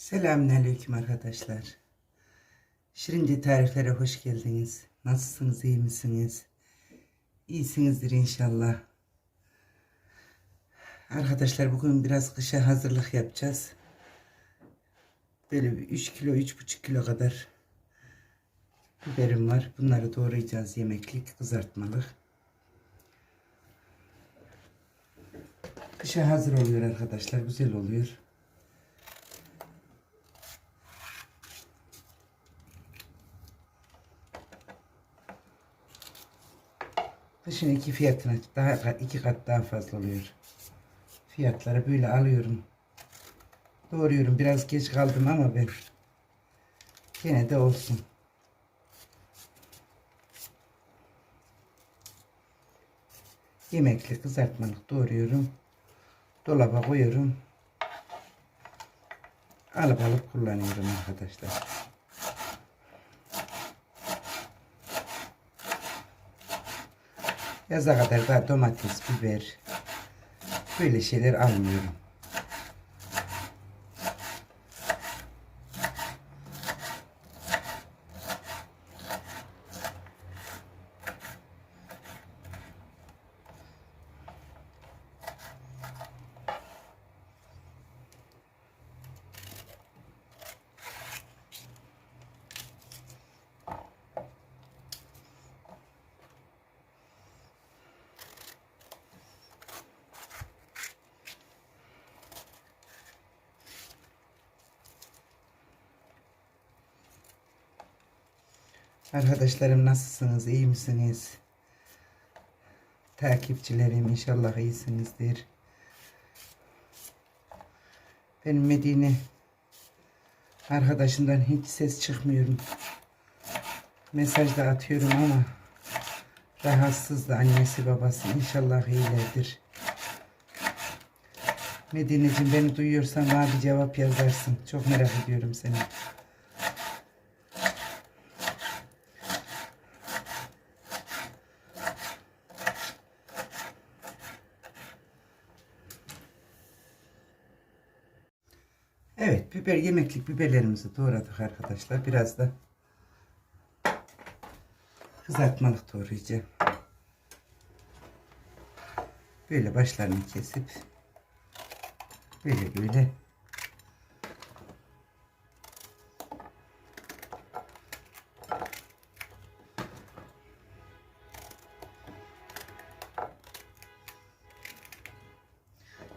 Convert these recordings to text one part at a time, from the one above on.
Selamünaleyküm arkadaşlar. Şirince tariflere hoş geldiniz. Nasılsınız, iyi misiniz? İyisinizdir inşallah. Arkadaşlar bugün biraz kışa hazırlık yapacağız. Böyle bir 3 kilo, 3,5 kilo kadar biberim var. Bunları doğrayacağız yemeklik, kızartmalık. Kışa hazır oluyor arkadaşlar, güzel oluyor. Kışın iki fiyatına daha iki kat daha fazla oluyor. Fiyatları böyle alıyorum. Doğruyorum. Biraz geç kaldım ama ben gene de olsun. Yemekli kızartmalık doğruyorum. Dolaba koyuyorum. Alıp alıp kullanıyorum arkadaşlar. Yaza kadar da domates, biber böyle şeyler almıyorum. Arkadaşlarım nasılsınız? iyi misiniz? Takipçilerim inşallah iyisinizdir. Benim Medine arkadaşımdan hiç ses çıkmıyorum. Mesaj da atıyorum ama rahatsız da annesi babası inşallah iyilerdir. Medine'cim beni duyuyorsan bana bir cevap yazarsın. Çok merak ediyorum seni. Evet, biber yemeklik biberlerimizi doğradık arkadaşlar. Biraz da kızartmalık doğrayacağım. Böyle başlarını kesip böyle böyle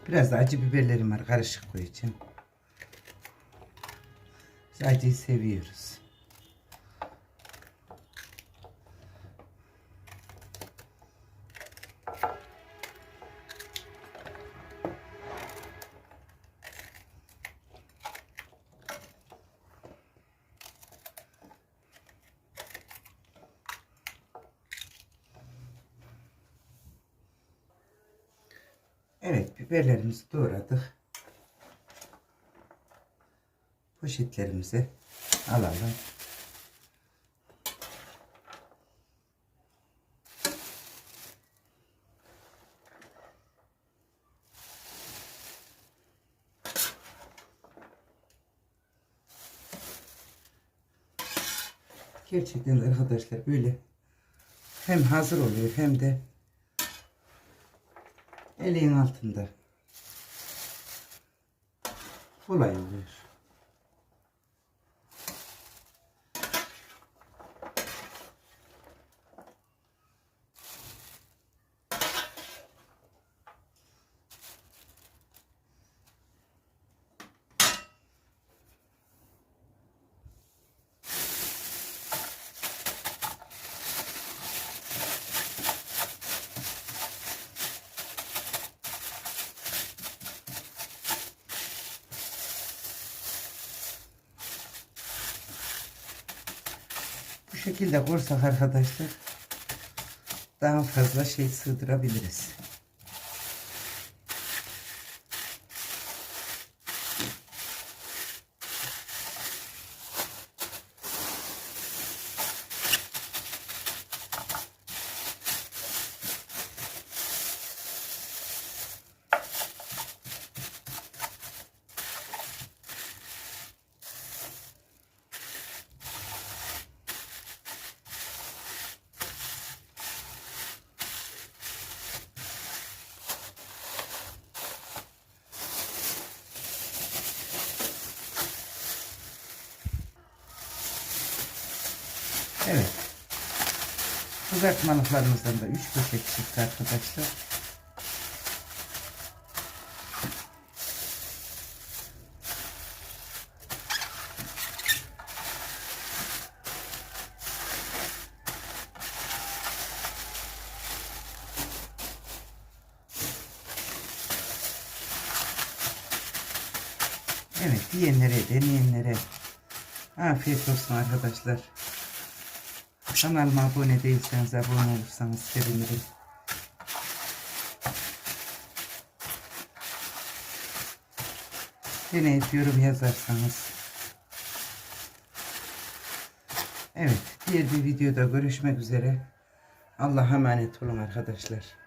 Biraz da acı biberlerim var. Karışık koyacağım. Acıyı seviyoruz. Evet biberlerimizi doğradık. Poşetlerimize alalım. Gerçekten arkadaşlar böyle hem hazır oluyor hem de elin altında kolay oluyor. Şekilde kursak arkadaşlar daha fazla şey sığdırabiliriz. Evet. Kızartmalıklarımızdan da 3 poşet çıktı arkadaşlar. Evet diyenlere deneyenlere afiyet olsun arkadaşlar. Kanalıma abone değilseniz abone olursanız sevinirim. Deneyip yorum yazarsanız. Evet diğer bir videoda görüşmek üzere. Allah'a emanet olun arkadaşlar.